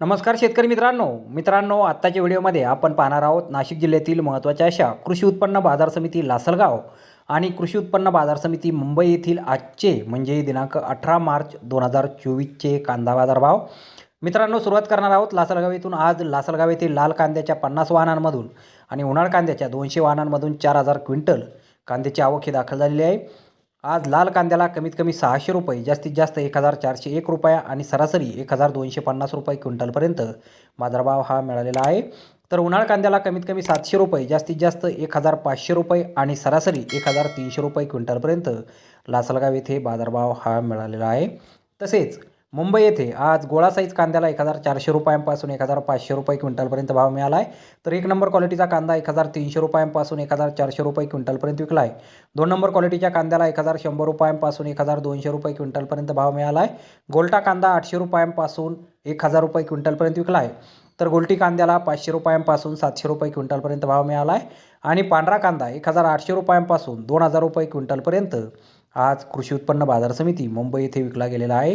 नमस्कार शेतकरी मित्रांनो. मित्रांनो आत्ताच्या व्हिडिओमध्ये आपण पाहणार आहोत नाशिक जिल्ह्यातील महत्त्वाच्या अशा कृषी उत्पन्न बाजार समिती लासलगाव आणि कृषी उत्पन्न बाजार समिती मुंबई येथील आजचे म्हणजे दिनांक अठरा मार्च दोन हजार चोवीसचे कांदा बाजार भाव मित्रांनो सुरुवात करणार आहोत लासलगाव येथून. आज लासलगाव येथील लाल कांद्याच्या पन्नास वाहनांमधून आणि उन्हाळ कांद्याच्या दोनशे वाहनांमधून चार हजार क्विंटल कांद्याची आवक ही दाखल झालेली आहे. आज लाल कांद्याला कमीत कमी सहाशे रुपये जास्तीत जास्त एक हजार चारशे एक रुपया आणि सरासरी एक हजार दोनशे पन्नास रुपये क्विंटलपर्यंत बाजारभाव हा मिळालेला आहे. तर उन्हाळ कांद्याला कमीत कमी सातशे रुपये जास्तीत जास्त एक हजार पाचशे रुपये आणि सरासरी एक हजार तीनशे रुपये क्विंटलपर्यंत लासलगाव येथे बाजारभाव हा मिळालेला आहे. तसेच मुंबई येथे आज गोळा साईज कांद्याला एक हजार चारशे रुपयांपासून एक हजार पाचशे रुपये क्विंटलपर्यंत भाव मिळाला आहे तर एक नंबर क्वालिटीचा कांदा एक हजार तीनशे रुपयांपासून एक हजार चारशे रुपये क्विंटलपर्यंत विकला आहे दोन नंबर क्वालिटीच्या कांद्याला एक हजार शंभर रुपयांपासून एक हजार दोनशे रुपये क्विंटलपर्यंत भाव मिळाला आहे गोल्टा कांदा आठशे रुपयांपासून एक हजार रुपये क्विंटलपर्यंत विकला आहे तर गोल्टी कांद्याला पाचशे रुपयांपासून सातशे रुपये क्विंटलपर्यंत भाव मिळाला आहे आणि पांढरा कांदा एक हजार आठशे रुपयांपासून दोन हजार रुपये क्विंटलपर्यंत आज कृषी उत्पन्न बाजार समिती मुंबई येथे विकला गेलेला आहे.